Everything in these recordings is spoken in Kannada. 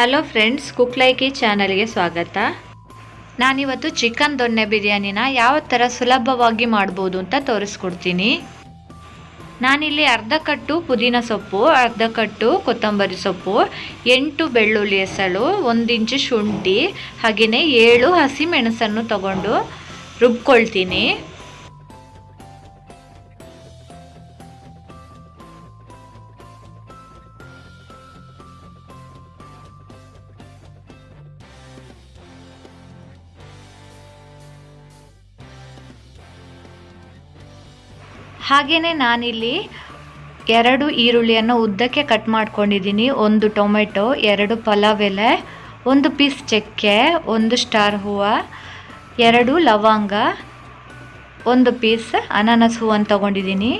ಹಲೋ ಫ್ರೆಂಡ್ಸ್ ಕುಕ್ ಲೈಕಿ ಚಾನಲ್ಗೆ ಸ್ವಾಗತ. ನಾನಿವತ್ತು ಚಿಕನ್ ದೊಣ್ಣೆ ಬಿರಿಯಾನಿನ ಯಾವ ಥರ ಸುಲಭವಾಗಿ ಮಾಡ್ಬೋದು ಅಂತ ತೋರಿಸ್ಕೊಡ್ತೀನಿ. ನಾನಿಲ್ಲಿ ಅರ್ಧ ಕಟ್ಟು ಪುದೀನ ಸೊಪ್ಪು, ಅರ್ಧ ಕಟ್ಟು ಕೊತ್ತಂಬರಿ ಸೊಪ್ಪು, ಎಂಟು ಬೆಳ್ಳುಳ್ಳಿ ಹೆಸಳು, ಒಂದು ಇಂಚು ಶುಂಠಿ ಹಾಗೆಯೇ ಏಳು ಹಸಿಮೆಣಸನ್ನು ತಗೊಂಡು ರುಬ್ಕೊಳ್ತೀನಿ. ಹಾಗೆಯೇ ನಾನಿಲ್ಲಿ ಎರಡು ಈರುಳ್ಳಿಯನ್ನು ಉದ್ದಕ್ಕೆ ಕಟ್ ಮಾಡ್ಕೊಂಡಿದ್ದೀನಿ. ಒಂದು ಟೊಮೆಟೊ, ಎರಡು ಪಲಾವ್ ಎಲೆ ಒಂದು ಪೀಸ್ ಚಕ್ಕೆ, ಒಂದು ಸ್ಟಾರ್ ಹೂವು, ಎರಡು ಲವಂಗ, ಒಂದು ಪೀಸ್ ಅನಾನಸ್ ಹೂವನ್ನು ತೊಗೊಂಡಿದ್ದೀನಿ.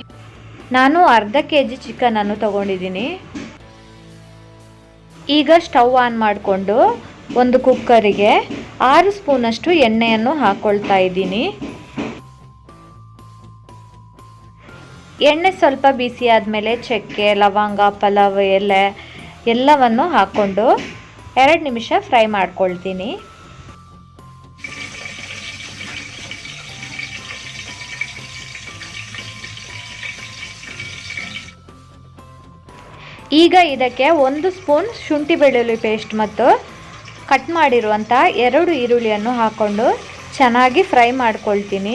ನಾನು ಅರ್ಧ ಕೆ ಜಿ ಚಿಕನನ್ನು ತೊಗೊಂಡಿದ್ದೀನಿ. ಈಗ ಸ್ಟವ್ ಆನ್ ಮಾಡಿಕೊಂಡು ಒಂದು ಕುಕ್ಕರಿಗೆ ಆರು ಸ್ಪೂನಷ್ಟು ಎಣ್ಣೆಯನ್ನು ಹಾಕ್ಕೊಳ್ತಾ ಇದ್ದೀನಿ. ಎಣ್ಣೆ ಸ್ವಲ್ಪ ಬಿಸಿ ಆದಮೇಲೆ ಚಕ್ಕೆ, ಲವಂಗ, ಪಲಾವ್, ಎಲೆ ಎಲ್ಲವನ್ನು ಹಾಕ್ಕೊಂಡು ಎರಡು ನಿಮಿಷ ಫ್ರೈ ಮಾಡ್ಕೊಳ್ತೀನಿ. ಈಗ ಇದಕ್ಕೆ ಒಂದು ಸ್ಪೂನ್ ಶುಂಠಿ ಬೆಳ್ಳುಳ್ಳಿ ಪೇಸ್ಟ್ ಮತ್ತು ಕಟ್ ಮಾಡಿರುವಂಥ ಎರಡು ಈರುಳ್ಳಿಯನ್ನು ಹಾಕ್ಕೊಂಡು ಚೆನ್ನಾಗಿ ಫ್ರೈ ಮಾಡ್ಕೊಳ್ತೀನಿ.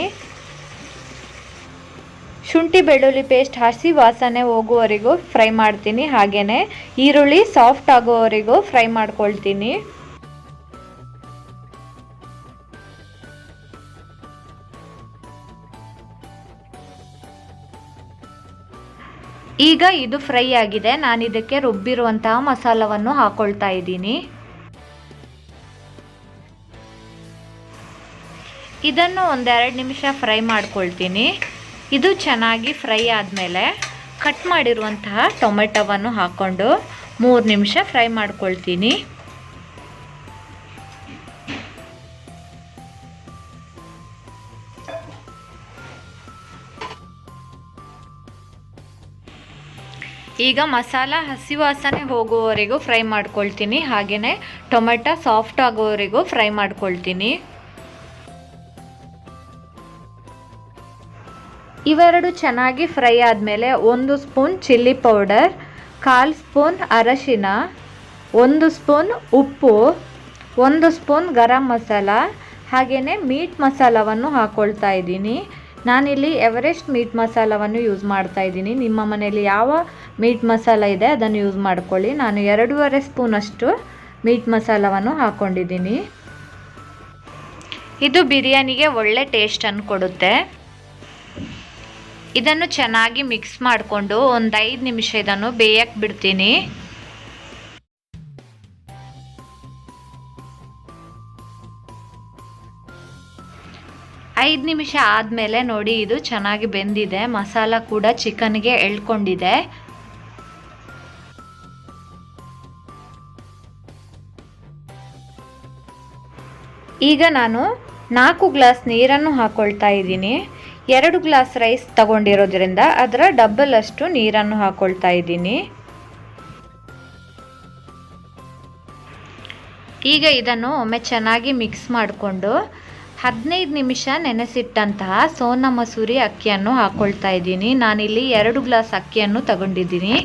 ಶುಂಠಿ ಬೆಳ್ಳುಳ್ಳಿ ಪೇಸ್ಟ್ ಹಸಿ ವಾಸನೆ ಹೋಗುವವರೆಗೂ ಫ್ರೈ ಮಾಡ್ತೀನಿ. ಹಾಗೆಯೇ ಈರುಳ್ಳಿ ಸಾಫ್ಟ್ ಆಗೋವರೆಗೂ ಫ್ರೈ ಮಾಡ್ಕೊಳ್ತೀನಿ. ಈಗ ಇದು ಫ್ರೈ ಆಗಿದೆ. ನಾನು ಇದಕ್ಕೆ ರುಬ್ಬಿರುವಂತಹ ಮಸಾಲವನ್ನು ಹಾಕೊಳ್ತಾ ಇದ್ದೀನಿ. ಇದನ್ನು ಒಂದೆರಡು ನಿಮಿಷ ಫ್ರೈ ಮಾಡ್ಕೊಳ್ತೀನಿ. ಇದು ಚೆನ್ನಾಗಿ ಫ್ರೈ ಆದಮೇಲೆ ಕಟ್ ಮಾಡಿರುವಂತಹ ಟೊಮೆಟೊವನ್ನು ಹಾಕ್ಕೊಂಡು ಮೂರು ನಿಮಿಷ ಫ್ರೈ ಮಾಡ್ಕೊಳ್ತೀನಿ. ಈಗ ಮಸಾಲ ಹಸಿ ವಾಸನೆ ಹೋಗುವವರೆಗೂ ಫ್ರೈ ಮಾಡ್ಕೊಳ್ತೀನಿ. ಹಾಗೆಯೇ ಟೊಮೆಟೊ ಸಾಫ್ಟ್ ಆಗೋವರೆಗೂ ಫ್ರೈ ಮಾಡ್ಕೊಳ್ತೀನಿ. ಇವೆರಡು ಚೆನ್ನಾಗಿ ಫ್ರೈ ಆದಮೇಲೆ ಒಂದು ಸ್ಪೂನ್ ಚಿಲ್ಲಿ ಪೌಡರ್, ಕಾಲು ಸ್ಪೂನ್ ಅರಶಿನ, ಒಂದು ಸ್ಪೂನ್ ಉಪ್ಪು, ಒಂದು ಸ್ಪೂನ್ ಗರಂ ಮಸಾಲ ಹಾಗೆಯೇ ಮೀಟ್ ಮಸಾಲವನ್ನು ಹಾಕ್ಕೊಳ್ತಾ ಇದ್ದೀನಿ. ನಾನಿಲ್ಲಿ ಎವರೆಸ್ಟ್ ಮೀಟ್ ಮಸಾಲವನ್ನು ಯೂಸ್ ಮಾಡ್ತಾ ಇದ್ದೀನಿ. ನಿಮ್ಮ ಮನೆಯಲ್ಲಿ ಯಾವ ಮೀಟ್ ಮಸಾಲ ಇದೆ ಅದನ್ನು ಯೂಸ್ ಮಾಡ್ಕೊಳ್ಳಿ. ನಾನು ಎರಡೂವರೆ ಸ್ಪೂನಷ್ಟು ಮೀಟ್ ಮಸಾಲವನ್ನು ಹಾಕ್ಕೊಂಡಿದ್ದೀನಿ ಇದು ಬಿರಿಯಾನಿಗೆ ಒಳ್ಳೆ ಟೇಸ್ಟನ್ನು ಕೊಡುತ್ತೆ. ಇದನ್ನು ಚೆನ್ನಾಗಿ ಮಿಕ್ಸ್ ಮಾಡಿಕೊಂಡು ಒಂದು ಐದು ನಿಮಿಷ ಇದನ್ನು ಬೇಯಕ್ಕೆ ಬಿಡ್ತೀನಿ. ಐದು ನಿಮಿಷ ಆದಮೇಲೆ ನೋಡಿ, ಇದು ಚೆನ್ನಾಗಿ ಬೆಂದಿದೆ. ಮಸಾಲ ಕೂಡ ಚಿಕನ್ಗೆ ಎಳ್ಕೊಂಡಿದೆ. ಈಗ ನಾನು ನಾಲ್ಕು ಗ್ಲಾಸ್ ನೀರನ್ನು ಹಾಕ್ಕೊಳ್ತಾ ಇದ್ದೀನಿ. ಎರಡು ಗ್ಲಾಸ್ ರೈಸ್ ತಗೊಂಡಿರೋದ್ರಿಂದ ಅದರ ಡಬ್ಬಲ್ ಅಷ್ಟು ನೀರನ್ನು ಹಾಕೊಳ್ತಾ ಇದ್ದೀನಿ. ಈಗ ಇದನ್ನು ಒಮ್ಮೆ ಚೆನ್ನಾಗಿ ಮಿಕ್ಸ್ ಮಾಡಿಕೊಂಡು ಹದಿನೈದು ನಿಮಿಷ ನೆನೆಸಿಟ್ಟಂತಹ ಸೋನಾ ಮಸೂರಿ ಅಕ್ಕಿಯನ್ನು ಹಾಕ್ಕೊಳ್ತಾ ಇದ್ದೀನಿ. ನಾನಿಲ್ಲಿ ಎರಡು ಗ್ಲಾಸ್ ಅಕ್ಕಿಯನ್ನು ತಗೊಂಡಿದ್ದೀನಿ.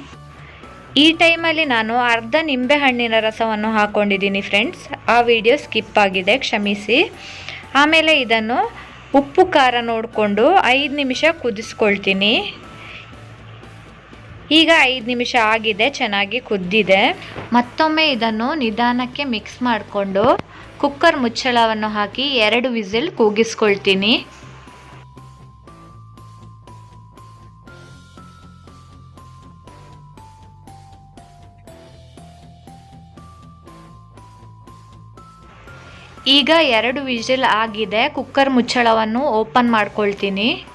ಈ ಟೈಮಲ್ಲಿ ನಾನು ಅರ್ಧ ನಿಂಬೆ ಹಣ್ಣಿನ ರಸವನ್ನು ಹಾಕ್ಕೊಂಡಿದ್ದೀನಿ ಫ್ರೆಂಡ್ಸ್. ಆ ವಿಡಿಯೋ ಸ್ಕಿಪ್ ಆಗಿದೆ, ಕ್ಷಮಿಸಿ. ಆಮೇಲೆ ಇದನ್ನು ಉಪ್ಪು ಖಾರ ನೋಡಿಕೊಂಡು ಐದು ನಿಮಿಷ ಕುದಿಸ್ಕೊಳ್ತೀನಿ. ಈಗ ಐದು ನಿಮಿಷ ಆಗಿದೆ, ಚೆನ್ನಾಗಿ ಕುದ್ದಿದೆ. ಮತ್ತೊಮ್ಮೆ ಇದನ್ನು ನಿಧಾನಕ್ಕೆ ಮಿಕ್ಸ್ ಮಾಡಿಕೊಂಡು ಕುಕ್ಕರ್ ಮುಚ್ಚಳವನ್ನು ಹಾಕಿ ಎರಡು ವಿಸಿಲ್ ಕೂಗಿಸ್ಕೊಳ್ತೀನಿ. ಈಗ ಎರಡು ವಿಜಿಲ್ ಆಗಿದೆ. ಕುಕ್ಕರ್ ಮುಚ್ಚಳವನ್ನು ಓಪನ್ ಮಾಡ್ಕೊಳ್ತೀನಿ.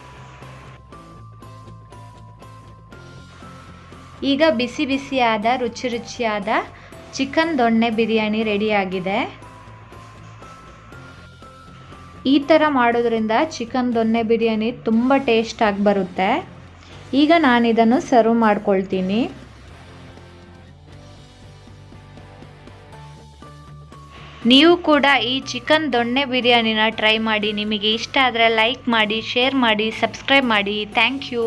ಈಗ ಬಿಸಿ ಬಿಸಿಯಾದ, ರುಚಿ ರುಚಿಯಾದ ಚಿಕನ್ ದೊಣ್ಣೆ ಬಿರಿಯಾನಿ ರೆಡಿಯಾಗಿದೆ. ಈ ಥರ ಮಾಡೋದ್ರಿಂದ ಚಿಕನ್ ದೊಣ್ಣೆ ಬಿರಿಯಾನಿ ತುಂಬ ಟೇಸ್ಟಾಗಿ ಬರುತ್ತೆ. ಈಗ ನಾನು ಇದನ್ನು ಸರ್ವ್ ಮಾಡ್ಕೊಳ್ತೀನಿ. ನೀವು ಕೂಡ ಈ ಚಿಕನ್ ದೊಣ್ಣೆ ಬಿರಿಯಾನಿನ ಟ್ರೈ ಮಾಡಿ. ನಿಮಗೆ ಇಷ್ಟ ಆದರೆ ಲೈಕ್ ಮಾಡಿ ಶೇರ್ ಮಾಡಿ ಸಬ್ಸ್ಕ್ರೈಬ್ ಮಾಡಿ. Thank you